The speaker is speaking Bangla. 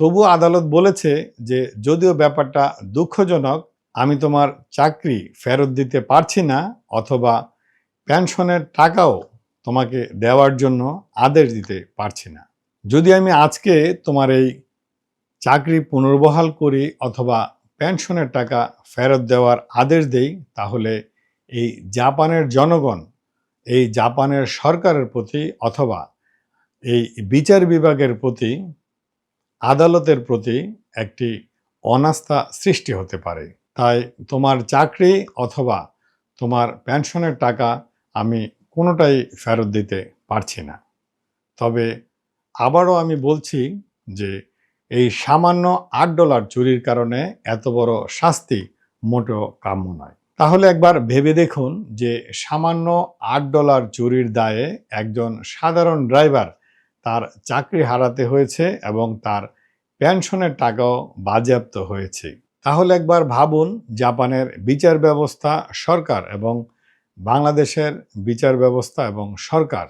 তবু আদালত বলেছে যে, যদিও ব্যাপারটা দুঃখজনক, আমি তোমার চাকরি ফেরত দিতে পারছি না, অথবা পেনশনের টাকাও তোমাকে দেওয়ার জন্য আদেশ দিতে পারছি না। যদি আমি আজকে তোমার এই চাকরি পুনর্বহাল করি অথবা পেনশনের টাকা ফেরত দেওয়ার আদেশ দেই, তাহলে এই জাপানের জনগণ, এই জাপানের সরকারের প্রতি অথবা এই বিচার বিভাগের প্রতি আদালতের প্রতি একটি অনাস্থা সৃষ্টি হতে পারে। তাই তোমার চাকরি অথবা তোমার পেনশনের টাকা আমি কোনোটাই ফেরত দিতে পারছি না। তবে আবারও আমি বলছি যে এই সামান্য আট ডলার চুরির কারণে এত বড় শাস্তি মোটেও কাম্য নয়। তাহলে একবার ভেবে দেখুন যে সামান্য আট ডলার চুরির দায়ে একজন সাধারণ ড্রাইভার তার চাকরি হারাতে হয়েছে এবং তার পেনশনের টাকাও বাজেয়াপ্ত হয়েছে। তাহলে একবার ভাবুন, জাপানের বিচার ব্যবস্থা সরকার এবং বাংলাদেশের বিচার ব্যবস্থা এবং সরকার